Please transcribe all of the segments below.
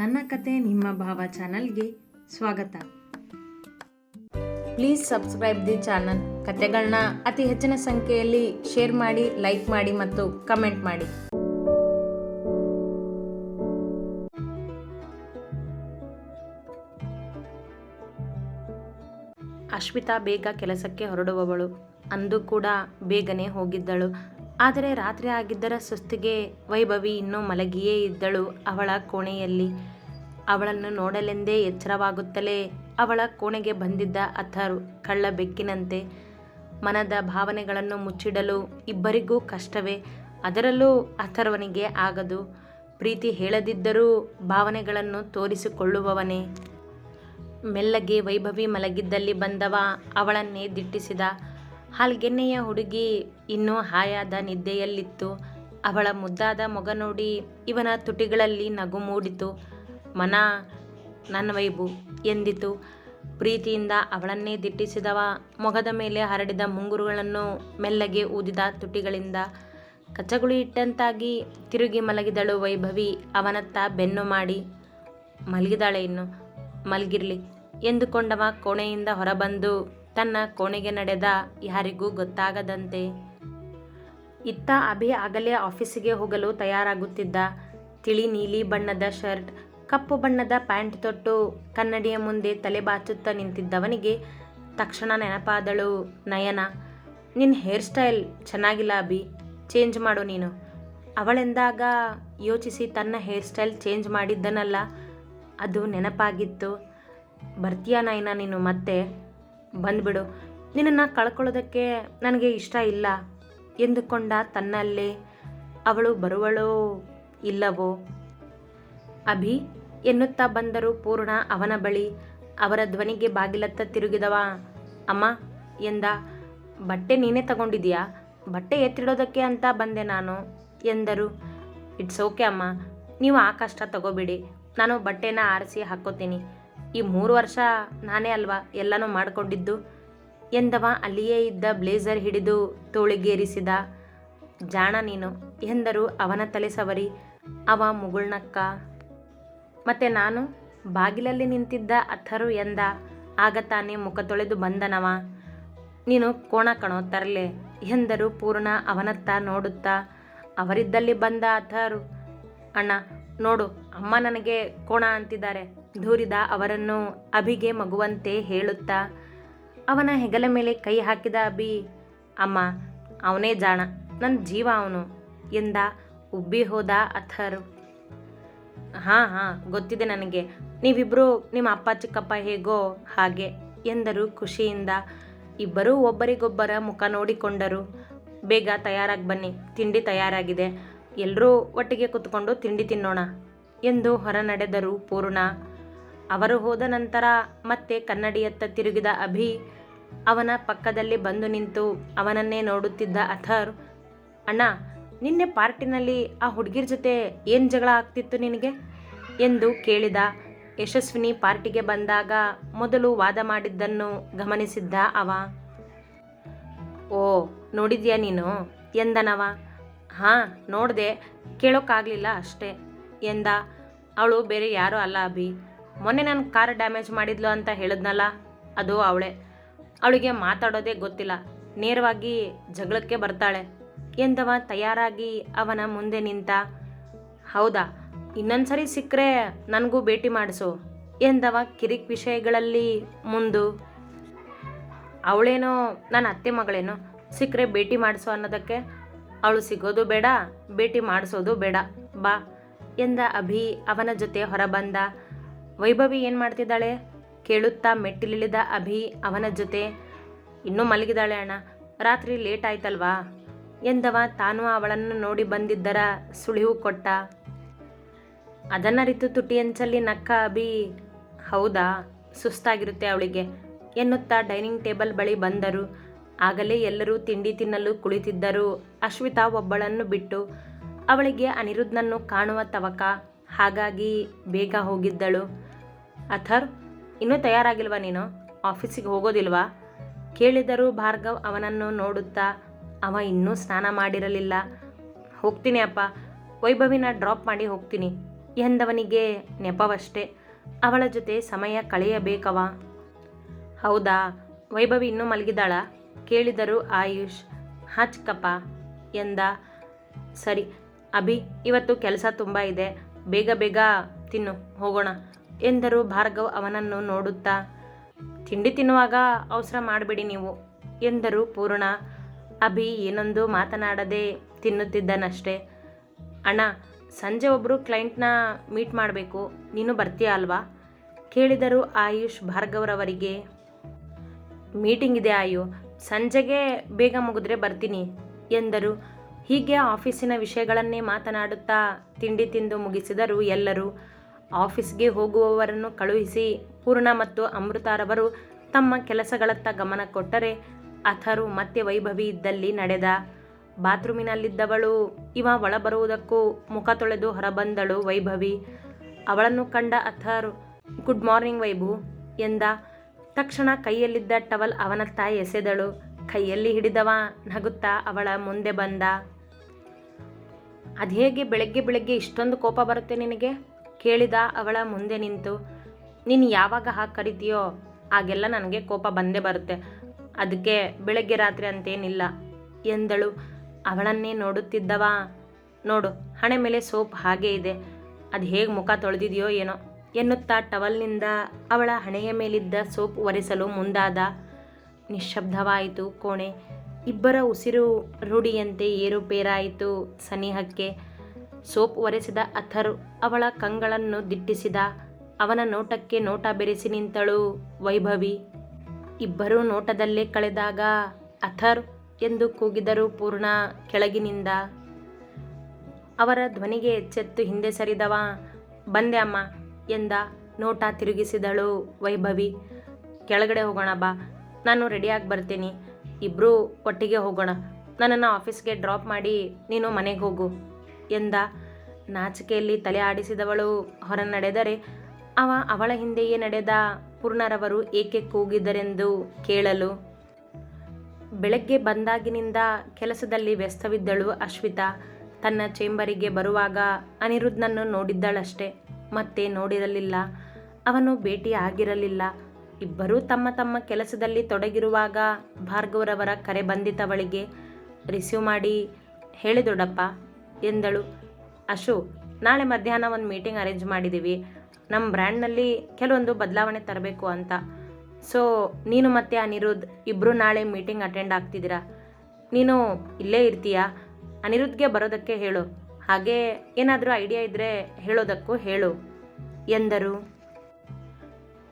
ನನ್ನ ಕತೆ ನಿಮ್ಮ ಭಾವ ಚಾನಲ್ಗೆ ಸ್ವಾಗತ. Please subscribe the channel. ಕತೆಗಳನ್ನ ಅತಿ ಹೆಚ್ಚಿನ ಸಂಖ್ಯೆಯಲ್ಲಿ ಶೇರ್ ಮಾಡಿ, ಲೈಕ್ ಮಾಡಿ ಮತ್ತು ಕಮೆಂಟ್ ಮಾಡಿ. ಅಶ್ವಿತಾ ಬೇಗ ಕೆಲಸಕ್ಕೆ ಹೊರಡುವವಳು. ಅಂದು ಕೂಡ ಬೇಗನೆ ಹೋಗಿದ್ದಳು. ಆದರೆ ರಾತ್ರಿ ಆಗಿದ್ದರ ಸುಸ್ತಿಗೆ ವೈಭವಿ ಇನ್ನೂ ಮಲಗಿಯೇ ಇದ್ದಳು ಅವಳ ಕೋಣೆಯಲ್ಲಿ. ಅವಳನ್ನು ನೋಡಲೆಂದೇ ಎಚ್ಚರವಾಗುತ್ತಲೇ ಅವಳ ಕೋಣೆಗೆ ಬಂದಿದ್ದ ಅಥರು ಕಳ್ಳ ಬೆಕ್ಕಿನಂತೆ. ಮನದ ಭಾವನೆಗಳನ್ನು ಮುಚ್ಚಿಡಲು ಇಬ್ಬರಿಗೂ ಕಷ್ಟವೇ. ಅದರಲ್ಲೂ ಅಥರ್ವನಿಗೆ ಆಗದು. ಪ್ರೀತಿ ಹೇಳದಿದ್ದರೂ ಭಾವನೆಗಳನ್ನು ತೋರಿಸಿಕೊಳ್ಳುವವನೇ. ಮೆಲ್ಲಗೆ ವೈಭವಿ ಮಲಗಿದ್ದಲ್ಲಿ ಬಂದವ ಅವಳನ್ನೇ ದಿಟ್ಟಿಸಿದ. ಹಾಲ್ಗೆನ್ನೆಯ ಹುಡುಗಿ ಇನ್ನೂ ಹಾಯಾದ ನಿದ್ದೆಯಲ್ಲಿತ್ತು. ಅವಳ ಮುದ್ದಾದ ಮೊಗ ನೋಡಿ ಇವನ ತುಟಿಗಳಲ್ಲಿ ನಗು ಮೂಡಿತು. ಮನ, ನನ್ನ ವೈಬು ಎಂದಿತು. ಪ್ರೀತಿಯಿಂದ ಅವಳನ್ನೇ ದಿಟ್ಟಿಸಿದವ ಮೊಗದ ಮೇಲೆ ಹರಡಿದ ಮುಂಗುರುಗಳನ್ನು ಮೆಲ್ಲಗೆ ಊದಿದ ತುಟಿಗಳಿಂದ. ಕಚ್ಚಗುಳಿ ಇಟ್ಟಂತಾಗಿ ತಿರುಗಿ ಮಲಗಿದಳು ವೈಭವಿ. ಅವನತ್ತ ಬೆನ್ನು ಮಾಡಿ, ಮಲಗಿದಾಳೆ ಇನ್ನು, ಮಲಗಿರ್ಲಿ ಎಂದುಕೊಂಡವ ಕೋಣೆಯಿಂದ ಹೊರಬಂದು ತನ್ನ ಕೋಣೆಗೆ ನಡೆದ ಯಾರಿಗೂ ಗೊತ್ತಾಗದಂತೆ. ಇತ್ತ ಅಭಿ ಆಗಲೇ ಆಫೀಸಿಗೆ ಹೋಗಲು ತಯಾರಾಗುತ್ತಿದ್ದ ತಿಳಿ ನೀಲಿ ಬಣ್ಣದ ಶರ್ಟ್, ಕಪ್ಪು ಬಣ್ಣದ ಪ್ಯಾಂಟ್ ತೊಟ್ಟು ಕನ್ನಡಿಯ ಮುಂದೆ ತಲೆ ಬಾಚುತ್ತಾ ನಿಂತಿದ್ದವನಿಗೆ ತಕ್ಷಣ ನೆನಪಾದಳು ನಯನ ನಿನ್ನ ಹೇರ್ ಸ್ಟೈಲ್ ಚೆನ್ನಾಗಿಲ್ಲ ಅಭಿ, ಚೇಂಜ್ ಮಾಡು ನೀನು. ಅವಳೆಂದಾಗ ಯೋಚಿಸಿ ತನ್ನ ಹೇರ್ ಸ್ಟೈಲ್ ಚೇಂಜ್ ಮಾಡಿದ್ದನಲ್ಲ, ಅದು ನೆನಪಾಗಿತ್ತು. ಬರ್ತೀಯ ನಯನ ನೀನು ಮತ್ತೆ? ಬಂದ್ಬಿಡು. ನಿನ್ನನ್ನು ಕಳ್ಕೊಳ್ಳೋದಕ್ಕೆ ನನಗೆ ಇಷ್ಟ ಇಲ್ಲ. ಎಂದುಕೊಂಡ ತನ್ನಲ್ಲೇ, ಅವಳು ಬರುವಳೋ ಇಲ್ಲವೋ? ಅಭಿ ಎನ್ನುತ್ತಾ ಬಂದರು ಪೂರ್ಣ ಅವನ ಬಳಿ, ಅವರ ಧ್ವನಿಗೆ ಬಾಗಿಲತ್ತ ತಿರುಗಿದವ. ಅಮ್ಮ, ಎಂದ, ಬಟ್ಟೆ ನೀನೇ ತಗೊಂಡಿದೀಯಾ? ಬಟ್ಟೆ ಎತ್ತಿಡೋದಕ್ಕೆ ಅಂತ ಬಂದೆ ನಾನು, ಎಂದರು. ಇಟ್ಸ್ ಓಕೆ ಅಮ್ಮ, ನೀವು ಆ ಕಷ್ಟ ತಗೋಬೇಡಿ. ನಾನು ಬಟ್ಟೆನ ಆರಿಸಿ ಹಾಕ್ಕೋತೀನಿ ಈ ಮೂರು ವರ್ಷ ನಾನೇ ಅಲ್ವಾ ಎಲ್ಲನೂ ಮಾಡಿಕೊಂಡಿದ್ದು? ಎಂದವ ಅಲ್ಲಿಯೇ ಇದ್ದ ಬ್ಲೇಸರ್ ಹಿಡಿದು ತೋಳಿಗೇರಿಸಿದ. ಜಾಣ ನೀನು, ಎಂದರು ಅವನ ತಲೆ ಸವರಿ. ಅವ ಮುಗುಳ್ನಕ್ಕ. ಮತ್ತೆ ನಾನು? ಬಾಗಿಲಲ್ಲಿ ನಿಂತಿದ್ದ ಅಥರು ಎಂದ. ಆಗ ತಾನೇ ಮುಖ ತೊಳೆದು ಬಂದನವ. ನೀನು ಕೋಣ ಕಣೋ ತರಲೆ, ಎಂದರು ಪೂರ್ಣ ಅವನತ್ತ ನೋಡುತ್ತಾ. ಅವರಿದ್ದಲ್ಲಿ ಬಂದ ಅಥರು. ಅಣ್ಣ, ನೋಡು ಅಮ್ಮ ನನಗೆ ಕೋಣ ಅಂತಿದ್ದಾರೆ. ದೂರಿದ ಅವರನ್ನು ಅಭಿಗೆ ಮಗುವಂತೆ ಹೇಳುತ್ತಾ, ಅವನ ಹೆಗಲ ಮೇಲೆ ಕೈ ಹಾಕಿದ ಅಭಿ, ಅಮ್ಮ, ಅವನೇ ಜಾಣ ನನ್ನ ಜೀವ ಅವನು ಎಂದ ಉಬ್ಬಿ ಹೋದ ಅಥರು. ಹಾಂ ಹಾಂ, ಗೊತ್ತಿದೆ ನನಗೆ ನೀವಿಬ್ಬರು ನಿಮ್ಮ ಅಪ್ಪ, ಚಿಕ್ಕಪ್ಪ ಹೇಗೋ ಹಾಗೆ ಎಂದರು ಖುಷಿಯಿಂದ. ಇಬ್ಬರೂ ಒಬ್ಬರಿಗೊಬ್ಬರ ಮುಖ ನೋಡಿಕೊಂಡರು. ಬೇಗ ತಯಾರಾಗಿ ಬನ್ನಿ, ತಿಂಡಿ ತಯಾರಾಗಿದೆ. ಎಲ್ಲರೂ ಒಟ್ಟಿಗೆ ಕುತ್ಕೊಂಡು ತಿಂಡಿ ತಿನ್ನೋಣ ಎಂದು ಹೊರನಡೆದರು ಪೂರ್ಣ. ಅವರು ಹೋದ ನಂತರ ಮತ್ತೆ ಕನ್ನಡಿಯತ್ತ ತಿರುಗಿದ ಅಭಿ ಅವನ ಪಕ್ಕದಲ್ಲಿ ಬಂದು ನಿಂತು ಅವನನ್ನೇ ನೋಡುತ್ತಿದ್ದ ಅಥರ್, ಅಣ್ಣ, ನಿನ್ನೆ ಪಾರ್ಟಿನಲ್ಲಿ ಆ ಹುಡುಗಿರ ಜೊತೆ ಏನು ಜಗಳ ಆಗ್ತಿತ್ತು ನಿನಗೆ? ಎಂದು ಕೇಳಿದ. ಯಶಸ್ವಿನಿ ಪಾರ್ಟಿಗೆ ಬಂದಾಗ ಮೊದಲು ವಾದ ಮಾಡಿದ್ದನ್ನು ಗಮನಿಸಿದ್ದ ಅವ. ಓ, ನೋಡಿದ್ಯಾ ನೀನು? ಎಂದನವ. ಹಾಂ, ನೋಡಿದೆ. ಕೇಳೋಕ್ಕಾಗಲಿಲ್ಲ ಅಷ್ಟೇ. ಎಂದ, ಅವಳು ಬೇರೆ ಯಾರು ಅಲ್ಲ ಅಭಿ. ಮೊನ್ನೆ ನನ್ನ ಕಾರ್ ಡ್ಯಾಮೇಜ್ ಮಾಡಿದ್ಲು ಅಂತ ಹೇಳಿದ್ನಲ್ಲ, ಅದು ಅವಳೆ. ಅವಳಿಗೆ ಮಾತಾಡೋದೇ ಗೊತ್ತಿಲ್ಲ. ನೇರವಾಗಿ ಜಗಳಕ್ಕೆ ಬರ್ತಾಳೆ. ಎಂದವ ತಯಾರಾಗಿ ಅವನ ಮುಂದೆ ನಿಂತ, ಹೌದಾ, ಇನ್ನೊಂದ್ಸರಿ ಸಿಕ್ಕರೆ ನನಗೂ ಭೇಟಿ ಮಾಡಿಸು. ಎಂದವ ಕಿರಿಕ್ ವಿಷಯಗಳಲ್ಲಿ ಮುಂದು, ಅವಳೇನೋ ನನ್ನ ಅತ್ತೆ ಮಗಳೇನೋ ಸಿಕ್ಕರೆ ಭೇಟಿ ಮಾಡಿಸು ಅನ್ನೋದಕ್ಕೆ. ಅವಳು ಸಿಗೋದು ಬೇಡ, ಭೇಟಿ ಮಾಡಿಸೋದು ಬೇಡ. ಬಾ. ಎಂದ ಅಭಿ ಅವನ ಜೊತೆ ಹೊರಬಂದ. ವೈಭವಿ ಏನು ಮಾಡ್ತಿದ್ದಾಳೆ? ಕೇಳುತ್ತಾ ಮೆಟ್ಟಿಲಿಳಿದ ಅಭಿ ಅವನ ಜೊತೆ. ಇನ್ನೂ ಮಲಗಿದಾಳೆ ಅಣ್ಣ. ರಾತ್ರಿ ಲೇಟ್ ಆಯ್ತಲ್ವಾ? ಎಂದವ ತಾನು ಅವಳನ್ನು ನೋಡಿ ಬಂದಿದ್ದರ ಸುಳಿವು ಕೊಟ್ಟ. ಅದನ್ನರಿತು ತುಟಿಯಂಚಲ್ಲಿ ನಕ್ಕ ಅಭಿ. ಹೌದಾ? ಸುಸ್ತಾಗಿರುತ್ತೆ ಅವಳಿಗೆ ಎನ್ನುತ್ತಾ ಡೈನಿಂಗ್ ಟೇಬಲ್ ಬಳಿ ಬಂದರು. ಆಗಲೇ ಎಲ್ಲರೂ ತಿಂಡಿ ತಿನ್ನಲು ಕುಳಿತಿದ್ದರು. ಅಶ್ವಿತಾ ಒಬ್ಬಳನ್ನು ಬಿಟ್ಟು ಅವಳಿಗೆ ಅನಿರುದ್ಧನನ್ನು ಕಾಣುವ ತವಕ. ಹಾಗಾಗಿ ಬೇಗ ಹೋಗಿದ್ದಳು. ಅಥರ್, ಇನ್ನೂ ತಯಾರಾಗಿಲ್ವಾ ನೀನು? ಆಫೀಸಿಗೆ ಹೋಗೋದಿಲ್ವಾ? ಕೇಳಿದರೂ ಭಾರ್ಗವ್ ಅವನನ್ನು ನೋಡುತ್ತಾ, ಅವ ಇನ್ನೂ ಸ್ನಾನ ಮಾಡಿರಲಿಲ್ಲ. ಹೋಗ್ತೀನಿ ಅಪ್ಪ. ವೈಭವಿನ ಡ್ರಾಪ್ ಮಾಡಿ ಹೋಗ್ತೀನಿ ಎಂದವನಿಗೆ ನೆಪವಷ್ಟೇ. ಅವಳ ಜೊತೆ ಸಮಯ ಕಳೆಯಬೇಕವ. ಹೌದಾ? ವೈಭವಿ ಇನ್ನೂ ಮಲಗಿದಾಳ ಕೇಳಿದರು ಆಯುಷ್ ಹಚ್ಕಪ್ಪ ಎಂದ. ಸರಿ ಅಭಿ, ಇವತ್ತು ಕೆಲಸ ತುಂಬ ಇದೆ. ಬೇಗ ಬೇಗ ತಿನ್ನು, ಹೋಗೋಣ ಎಂದರು ಭಾರ್ಗವ್ ಅವನನ್ನು ನೋಡುತ್ತಾ. ತಿಂಡಿ ತಿನ್ನುವಾಗ ಅವಸರ ಮಾಡಬೇಡಿ ನೀವು ಎಂದರು ಪೂರ್ಣ. ಅಭಿ ಏನೊಂದು ಮಾತನಾಡದೆ ತಿನ್ನುತ್ತಿದ್ದನಷ್ಟೇ. ಅಣ್ಣ, ಸಂಜೆ ಒಬ್ಬರು ಕ್ಲೈಂಟ್ನ ಮೀಟ್ ಮಾಡಬೇಕು, ನೀನು ಬರ್ತೀಯಾ ಅಲ್ವಾ? ಕೇಳಿದರು ಆಯುಷ್ ಭಾರ್ಗವ್ರವರಿಗೆ. ಮೀಟಿಂಗ್ ಇದೆ ಆಯು, ಸಂಜೆಗೆ ಬೇಗ ಮುಗಿದ್ರೆ ಬರ್ತೀನಿ ಎಂದರು ಹೀಗೆ ಆಫೀಸಿನ ವಿಷಯಗಳನ್ನೇ ಮಾತನಾಡುತ್ತಾ ತಿಂಡಿ ತಿಂದು ಮುಗಿಸಿದರು ಎಲ್ಲರೂ ಆಫೀಸ್ಗೆ ಹೋಗುವವರನ್ನು ಕಳುಹಿಸಿ ಪೂರ್ಣ ಮತ್ತು ಅಮೃತಾರವರು ತಮ್ಮ ಕೆಲಸಗಳತ್ತ ಗಮನ ಕೊಟ್ಟರೆ ಅಥರು ಮತ್ತೆ ವೈಭವಿ ಇದ್ದಲ್ಲಿ ನಡೆದ ಬಾತ್ರೂಮಿನಲ್ಲಿದ್ದವಳು ಇವ ಒಳಬರುವುದಕ್ಕೂ ಮುಖ ತೊಳೆದು ಹೊರಬಂದಳು ವೈಭವಿ. ಅವಳನ್ನು ಕಂಡ ಅಥರ್, ಗುಡ್ ಮಾರ್ನಿಂಗ್ ವೈಭು ಎಂದ ತಕ್ಷಣ ಕೈಯಲ್ಲಿದ್ದ ಟವಲ್ ಅವನತ್ತ ಎಸೆದಳು. ಕೈಯಲ್ಲಿ ಹಿಡಿದವ ನಗುತ್ತಾ ಅವಳ ಮುಂದೆ ಬಂದ ಅದೇಗೆ ಬೆಳಗ್ಗೆ ಬೆಳಗ್ಗೆ ಇಷ್ಟೊಂದು ಕೋಪ ಬರುತ್ತೆ ನಿನಗೆ? ಕೇಳಿದ ಅವಳ ಮುಂದೆ ನಿಂತು, ನೀನು ಯಾವಾಗ ಹಾಗೆ ಕರಿತೀಯೋ ಆಗೆಲ್ಲ ನನಗೆ ಕೋಪ ಬಂದೇ ಬರುತ್ತೆ. ಅದಕ್ಕೆ ಬೆಳಗ್ಗೆ ರಾತ್ರಿ ಅಂತೇನಿಲ್ಲ. ಎಂದಳು, ಅವಳನ್ನೇ ನೋಡುತ್ತಿದ್ದವ? ನೋಡು, ಹಣೆ ಮೇಲೆ ಸೋಪ್ ಹಾಗೇ ಇದೆ. ಅದು ಹೇಗೆ ಮುಖ ತೊಳೆದಿದೆಯೋ ಏನೋ ಎನ್ನುತ್ತಾ ಟವಲ್ನಿಂದ ಅವಳ ಹಣೆಯ ಮೇಲಿದ್ದ ಸೋಪ್ ಒರೆಸಲು ಮುಂದಾದ ನಿಶ್ಶಬ್ದವಾಯಿತು ಕೋಣೆ. ಇಬ್ಬರ ಉಸಿರು ರೂಢಿಯಂತೆ ಏರುಪೇರಾಯಿತು ಸನಿಹಕ್ಕೆ. ಸೋಪ್ ಒರೆಸಿದ ಅಥರ್ ಅವಳ ಕಂಗಳನ್ನು ದಿಟ್ಟಿಸಿದ. ಅವನ ನೋಟಕ್ಕೆ ನೋಟ ಬೆರೆಸಿ ನಿಂತಳು ವೈಭವಿ. ಇಬ್ಬರೂ ನೋಟದಲ್ಲೇ ಕಳೆದಾಗ ಅಥರ್ ಎಂದು ಕೂಗಿದರು ಪೂರ್ಣ ಕೆಳಗಿನಿಂದ. ಅವರ ಧ್ವನಿಗೆ ಎಚ್ಚೆತ್ತು ಹಿಂದೆ ಸರಿದವ. ಬಂದೆ ಅಮ್ಮ ಎಂದ ನೋಟ ತಿರುಗಿಸಿದಳು ವೈಭವಿ. ಕೆಳಗಡೆ ಹೋಗೋಣ ಬಾ. ನಾನು ರೆಡಿಯಾಗಿ ಬರ್ತೀನಿ. ಇಬ್ಬರೂ ಒಟ್ಟಿಗೆ ಹೋಗೋಣ. ನನ್ನನ್ನು ಆಫೀಸ್ಗೆ ಡ್ರಾಪ್ ಮಾಡಿ ನೀನು ಮನೆಗೆ ಹೋಗು ಎಂದ. ನಾಚಿಕೆಯಲ್ಲಿ ತಲೆ ಆಡಿಸಿದವಳು ಹೊರ ನಡೆದರೆ ಅವ ಅವಳ ಹಿಂದೆಯೇ ನಡೆದ ಪೂರ್ಣರವರು ಏಕೆ ಕೂಗಿದರೆಂದು ಕೇಳಲು. ಬೆಳಗ್ಗೆ ಬಂದಾಗಿನಿಂದ ಕೆಲಸದಲ್ಲಿ ವ್ಯಸ್ತವಿದ್ದಳು ಅಶ್ವಿತಾ. ತನ್ನ ಚೇಂಬರಿಗೆ ಬರುವಾಗ ಅನಿರುದ್ಧನನ್ನು ನೋಡಿದ್ದಳಷ್ಟೆ. ಮತ್ತೆ ನೋಡಿರಲಿಲ್ಲ. ಅವನು ಭೇಟಿ ಆಗಿರಲಿಲ್ಲ ಇಬ್ಬರೂ ತಮ್ಮ ತಮ್ಮ ಕೆಲಸದಲ್ಲಿ ತೊಡಗಿರುವಾಗ ಭಾರ್ಗವರವರ ಕರೆ ಬಂದಿತವಳಿಗೆ ರಿಸೀವ್ ಮಾಡಿ ಹೇಳಿ ದೊಡ್ಡಪ್ಪ ಎಂದಳು. ಅಶು, ನಾಳೆ ಮಧ್ಯಾಹ್ನ ಒಂದು ಮೀಟಿಂಗ್ ಅರೇಂಜ್ ಮಾಡಿದ್ದೀವಿ ನಮ್ಮ ಬ್ರ್ಯಾಂಡ್ನಲ್ಲಿ ಕೆಲವೊಂದು ಬದಲಾವಣೆ ತರಬೇಕು ಅಂತ. ಸೊ ನೀನು ಮತ್ತು ಅನಿರುದ್ಧ ಇಬ್ಬರು ನಾಳೆ ಮೀಟಿಂಗ್ ಅಟೆಂಡ್ ಆಗ್ತಿದ್ದೀರಾ? ನೀನು ಇಲ್ಲೇ ಇರ್ತೀಯಾ? ಅನಿರುದ್ಧ್ಗೆ ಬರೋದಕ್ಕೆ ಹೇಳು. ಹಾಗೆ ಏನಾದರೂ ಐಡಿಯಾ ಇದ್ದರೆ ಹೇಳೋದಕ್ಕೂ ಹೇಳು ಎಂದರು.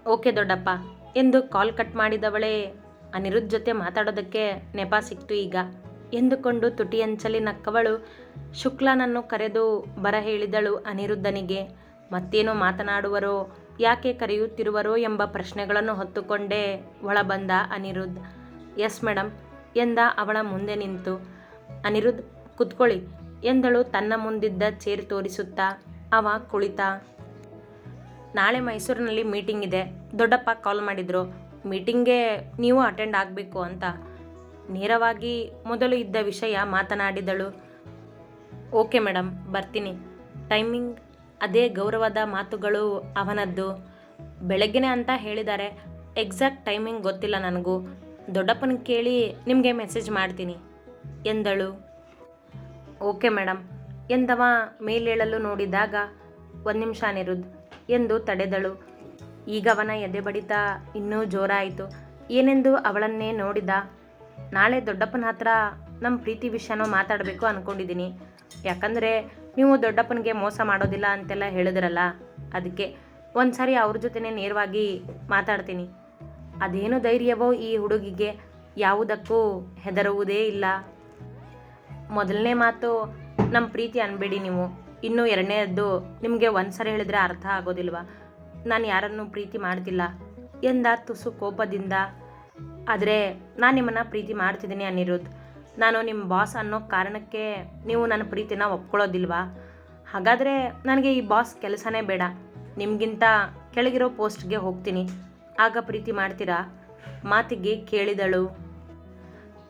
ಓಕೆ ದೊಡ್ಡಪ್ಪ. ಎಂದು ಕಾಲ್ ಕಟ್ ಮಾಡಿದವಳೇ. ಅನಿರುದ್ಧ ಜೊತೆ ಮಾತಾಡೋದಕ್ಕೆ ನೆಪ ಸಿಕ್ತು ಈಗ. ಎಂದುಕೊಂಡು ತುಟಿಯಂಚಲಿ ನಕ್ಕವಳು ಶುಕ್ಲನನ್ನು ಕರೆದು ಬರ ಹೇಳಿದಳು ಅನಿರುದ್ಧನಿಗೆ. ಮತ್ತೇನು ಮಾತನಾಡುವರೋ, ಯಾಕೆ ಕರೆಯುತ್ತಿರುವರೋ ಎಂಬ ಪ್ರಶ್ನೆಗಳನ್ನು ಹೊತ್ತುಕೊಂಡೇ ಒಳಬಂದ ಅನಿರುದ್ಧ್. ಎಸ್ ಮೇಡಮ್ ಎಂದ ಅವಳ ಮುಂದೆ ನಿಂತು. ಅನಿರುದ್ಧ್, ಕುತ್ಕೊಳ್ಳಿ, ಎಂದಳು ತನ್ನ ಮುಂದಿದ್ದ ಚೇರ್ ತೋರಿಸುತ್ತಾ. ಅವ ಕುಳಿತ. ನಾಳೆ ಮೈಸೂರಿನಲ್ಲಿ ಮೀಟಿಂಗ್ ಇದೆ. ದೊಡ್ಡಪ್ಪ ಕಾಲ್ ಮಾಡಿದ್ರು. ಮೀಟಿಂಗ್ಗೆ ನೀವು ಅಟೆಂಡ್ ಆಗಬೇಕು ಅಂತ. ನೇರವಾಗಿ ಮೊದಲು ಇದ್ದ ವಿಷಯ ಮಾತನಾಡಿದಳು. ಓಕೆ ಮೇಡಮ್ ಬರ್ತೀನಿ. ಟೈಮಿಂಗ್ ಅದೇ ಗೌರವದ ಮಾತುಗಳು ಅವನದ್ದು. ಬೆಳಗ್ಗೆನೆ ಅಂತ ಹೇಳಿದ್ದಾರೆ. ಎಕ್ಸಾಕ್ಟ್ ಟೈಮಿಂಗ್ ಗೊತ್ತಿಲ್ಲ ನನಗೂ. ದೊಡ್ಡಪ್ಪನ ಕೇಳಿ ನಿಮಗೆ ಮೆಸೇಜ್ ಮಾಡ್ತೀನಿ ಎಂದಳು. ಓಕೆ ಮೇಡಮ್ ಎಂದವ ಮೇಲೇಳಲು ನೋಡಿದಾಗ, ಒಂದು ನಿಮಿಷ ಅನಿರುದ್ಧ್. ಎಂದು ತಡೆದಳು. ಈಗ ಅವನ ಎದೆ ಬಡಿತ ಇನ್ನೂ ಜೋರಾಯಿತು ಏನೆಂದು ಅವಳನ್ನೇ ನೋಡಿದ? ನಾಳೆ ದೊಡ್ಡಪ್ಪನ ಹತ್ರ ನಮ್ಮ ಪ್ರೀತಿ ವಿಷಯನೂ ಮಾತಾಡಬೇಕು ಅಂದ್ಕೊಂಡಿದ್ದೀನಿ ಯಾಕಂದರೆ ನೀವು ದೊಡ್ಡಪ್ಪನಿಗೆ ಮೋಸ ಮಾಡೋದಿಲ್ಲ ಅಂತೆಲ್ಲ ಹೇಳಿದ್ರಲ್ಲ ಅದಕ್ಕೆ ಒಂದು ಸಾರಿ ಅವ್ರ ಜೊತೆನೇ ನೇರವಾಗಿ ಮಾತಾಡ್ತೀನಿ. ಅದೇನು ಧೈರ್ಯವೋ ಈ ಹುಡುಗಿಗೆ ಯಾವುದಕ್ಕೂ ಹೆದರುವುದೇ ಇಲ್ಲ. ಮೊದಲನೇ ಮಾತು ನಮ್ಮ ಪ್ರೀತಿ ಅನ್ಬೇಡಿ ನೀವು. ಇನ್ನು ಎರಡನೇದ್ದು ನಿಮಗೆ ಒಂದು ಹೇಳಿದ್ರೆ ಅರ್ಥ ಆಗೋದಿಲ್ವಾ? ನಾನು ಯಾರನ್ನು ಪ್ರೀತಿ ಮಾಡ್ತಿಲ್ಲ. ಎಂದ ತುಸು ಕೋಪದಿಂದ. ಆದರೆ ನಾನು ನಿಮ್ಮನ್ನು ಪ್ರೀತಿ ಮಾಡ್ತಿದ್ದೀನಿ ಅನಿರುದ್ಧ. ನಾನು ನಿಮ್ಮ ಬಾಸ್ ಅನ್ನೋ ಕಾರಣಕ್ಕೆ ನೀವು ನನ್ನ ಪ್ರೀತಿನ ಒಪ್ಕೊಳ್ಳೋದಿಲ್ವಾ? ಹಾಗಾದರೆ ನನಗೆ ಈ ಬಾಸ್ ಕೆಲಸನೇ ಬೇಡ. ನಿಮಗಿಂತ ಕೆಳಗಿರೋ ಪೋಸ್ಟ್ಗೆ ಹೋಗ್ತೀನಿ. ಆಗ ಪ್ರೀತಿ ಮಾಡ್ತೀರಾ? ಮಾತಿಗೆ ಕೇಳಿದಳು.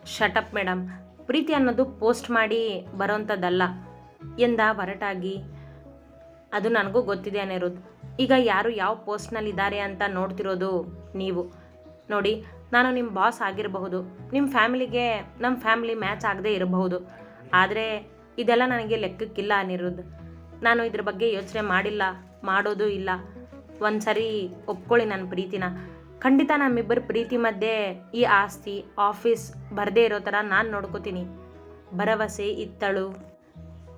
ಶಟಪ್ ಮೇಡಮ್ ಪ್ರೀತಿ ಅನ್ನೋದು ಪೋಸ್ಟ್ ಮಾಡಿ ಬರೋಂಥದ್ದಲ್ಲ. ಎಂದ ಹೊರಟಾಗಿ, ಅದು ನನಗೂ ಗೊತ್ತಿದೆ ಅನಿರೋದು ಈಗ ಯಾರು ಯಾವ ಪೋಸ್ಟ್ನಲ್ಲಿದ್ದಾರೆ ಅಂತ ನೋಡ್ತಿರೋದು ನೀವು. ನೋಡಿ, ನಾನು ನಿಮ್ಮ ಬಾಸ್ ಆಗಿರಬಹುದು. ನಿಮ್ಮ ಫ್ಯಾಮಿಲಿಗೆ ನಮ್ಮ ಫ್ಯಾಮಿಲಿ ಮ್ಯಾಚ್ ಆಗದೆ ಇರಬಹುದು. ಆದರೆ ಇದೆಲ್ಲ ನನಗೆ ಲೆಕ್ಕಕ್ಕಿಲ್ಲ ಅನಿರೋದು ನಾನು ಇದ್ರ ಬಗ್ಗೆ ಯೋಚನೆ ಮಾಡಿಲ್ಲ, ಮಾಡೋದು ಇಲ್ಲ. ಒಂದು ಸರಿ ಒಪ್ಕೊಳ್ಳಿ ನನ್ನ ಪ್ರೀತಿನ. ಖಂಡಿತ ನಮ್ಮಿಬ್ಬರ ಪ್ರೀತಿ ಮಧ್ಯೆ ಈ ಆಸ್ತಿ, ಆಫೀಸ್ ಬರದೇ ಇರೋ ಥರ ನಾನು ನೋಡ್ಕೋತೀನಿ. ಭರವಸೆ ಇತ್ತಳು.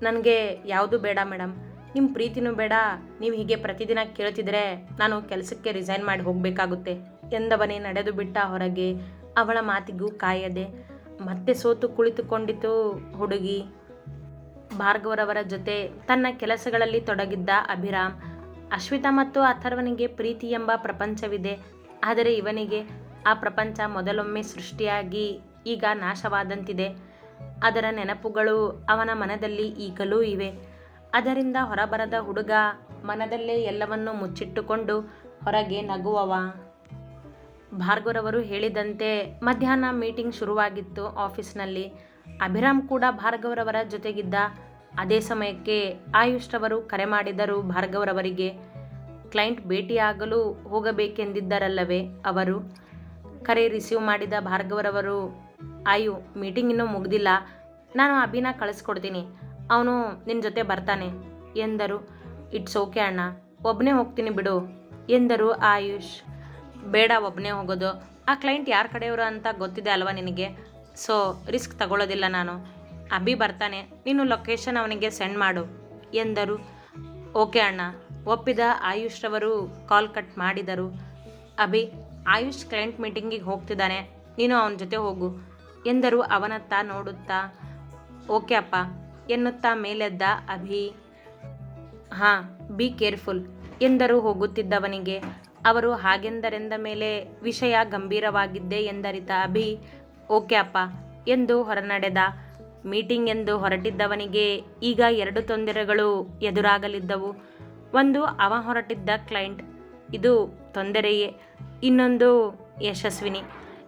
ನನಗೆ ಯಾವುದು ಬೇಡ ಮೇಡಮ್. ನಿಮ್ಮ ಪ್ರೀತಿನೂ ಬೇಡ, ನೀವು ಹೀಗೆ ಪ್ರತಿದಿನ ಕೇಳ್ತಿದ್ರೆ ನಾನು ಕೆಲಸಕ್ಕೆ ರಿಸೈನ್ ಮಾಡಿ ಹೋಗಬೇಕಾಗುತ್ತೆ. ಎಂದವನೇ ನಡೆದು ಬಿಟ್ಟ ಹೊರಗೆ ಅವಳ ಮಾತಿಗೂ ಕಾಯದೆ, ಮತ್ತೆ ಸೋತು ಕುಳಿತುಕೊಂಡಿತು ಹುಡುಗಿ. ಭಾರ್ಗವರವರ ಜೊತೆ ತನ್ನ ಕೆಲಸಗಳಲ್ಲಿ ತೊಡಗಿದ್ದ ಅಭಿರಾಮ್, ಅಶ್ವಿತಾ ಮತ್ತು ಅಥರ್ವನಿಗೆ ಪ್ರೀತಿ ಎಂಬ ಪ್ರಪಂಚವಿದೆ. ಆದರೆ ಇವನಿಗೆ ಆ ಪ್ರಪಂಚ ಮೊದಲೊಮ್ಮೆ ಸೃಷ್ಟಿಯಾಗಿ ಈಗ ನಾಶವಾದಂತಿದೆ. ಅದರ ನೆನಪುಗಳು ಅವನ ಮನದಲ್ಲಿ ಈಗಲೂ ಇವೆ. ಅದರಿಂದ ಹೊರಬರದ ಹುಡುಗ ಮನದಲ್ಲೇ ಎಲ್ಲವನ್ನು ಮುಚ್ಚಿಟ್ಟುಕೊಂಡು ಹೊರಗೆ ನಗುವವ. ಭಾರ್ಗವರವರು ಹೇಳಿದಂತೆ ಮಧ್ಯಾಹ್ನ ಮೀಟಿಂಗ್ ಶುರುವಾಗಿತ್ತು ಆಫೀಸ್ನಲ್ಲಿ. ಅಭಿರಾಮ್ ಕೂಡ ಭಾರ್ಗವರವರ ಜೊತೆಗಿದ್ದ. ಅದೇ ಸಮಯಕ್ಕೆ ಆಯುಷ್ರವರು ಕರೆ ಮಾಡಿದರು ಭಾರ್ಗವರವರಿಗೆ. ಕ್ಲೈಂಟ್ ಭೇಟಿಯಾಗಲು ಹೋಗಬೇಕೆಂದಿದ್ದರಲ್ಲವೇ ಅವರು? ಕರೆ ರಿಸೀವ್ ಮಾಡಿದ ಭಾರ್ಗವರವರು ಆಯು ಮೀಟಿಂಗ್ ಇನ್ನೂ ಮುಗ್ದಿಲ್ಲ. ನಾನು ಅಭಿನ ಕಳಿಸ್ಕೊಡ್ತೀನಿ. ಅವನು ನಿನ್ನ ಜೊತೆ ಬರ್ತಾನೆ. ಎಂದರು. ಇಟ್ಸ್ ಓಕೆ ಅಣ್ಣ. ಒಬ್ಬನೇ ಹೋಗ್ತೀನಿ ಬಿಡು, ಎಂದರು ಆಯುಷ್. ಬೇಡ ಒಬ್ಬನೇ ಹೋಗೋದು. ಆ ಕ್ಲೈಂಟ್ ಯಾರ ಕಡೆಯವರು ಅಂತ ಗೊತ್ತಿದೆ ಅಲ್ವಾ ನಿನಗೆ? ಸೊ ರಿಸ್ಕ್ ತಗೊಳ್ಳೋದಿಲ್ಲ ನಾನು. ಅಭಿ ಬರ್ತಾನೆ. ನೀನು ಲೊಕೇಶನ್ ಅವನಿಗೆ ಸೆಂಡ್ ಮಾಡು, ಎಂದರು. ಓಕೆ ಅಣ್ಣ. ಒಪ್ಪಿದ ಆಯುಷ್ ರವರು ಕಾಲ್ ಕಟ್ ಮಾಡಿದರು. ಅಭಿ, ಆಯುಷ್ ಕ್ಲೈಂಟ್ ಮೀಟಿಂಗಿಗೆ ಹೋಗ್ತಿದ್ದಾನೆ. ನೀನು ಅವನ ಜೊತೆ ಹೋಗು. ಎಂದರು, ಅವನತ್ತ ನೋಡುತ್ತಾ, ಓಕೆ ಅಪ್ಪ, ಎನ್ನುತ್ತಾ ಮೇಲೆದ್ದ ಅಭಿ, ಹಾಂ, ಬಿ ಕೇರ್ಫುಲ್, ಎಂದರು ಹೋಗುತ್ತಿದ್ದವನಿಗೆ. ಅವರು ಹಾಗೆಂದರೆಂದ ಮೇಲೆ ವಿಷಯ ಗಂಭೀರವಾಗಿದ್ದೆ, ಎಂದರಿತ ಅಭಿ, ಓಕೆ ಅಪ್ಪ, ಎಂದು ಹೊರನಡೆದ. ಮೀಟಿಂಗ್ ಎಂದು ಹೊರಟಿದ್ದವನಿಗೆ ಈಗ ಎರಡು ತೊಂದರೆಗಳು ಎದುರಾಗಲಿದ್ದವು. ಒಂದು, ಅವ ಹೊರಟಿದ್ದ ಕ್ಲೈಂಟ್, ಇದು ತೊಂದರೆಯೇ, ಇನ್ನೊಂದು ಯಶಸ್ವಿನಿ.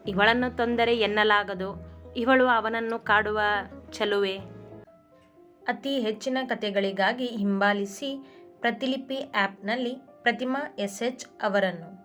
ಇವಳನ್ನು ತೊಂದರೆ ಎನ್ನಲಾಗದು. ಇವಳು ಅವನನ್ನು ಕಾಡುವ ಚಲುವೆ. ಅತಿ ಹೆಚ್ಚಿನ ಕಥೆಗಳಿಗಾಗಿ ಹಿಂಬಾಲಿಸಿ ಪ್ರತಿಲಿಪಿ ಆ್ಯಪ್ನಲ್ಲಿ ಪ್ರತಿಮಾ ಎಸ್ ಎಚ್ ಅವರನ್ನು.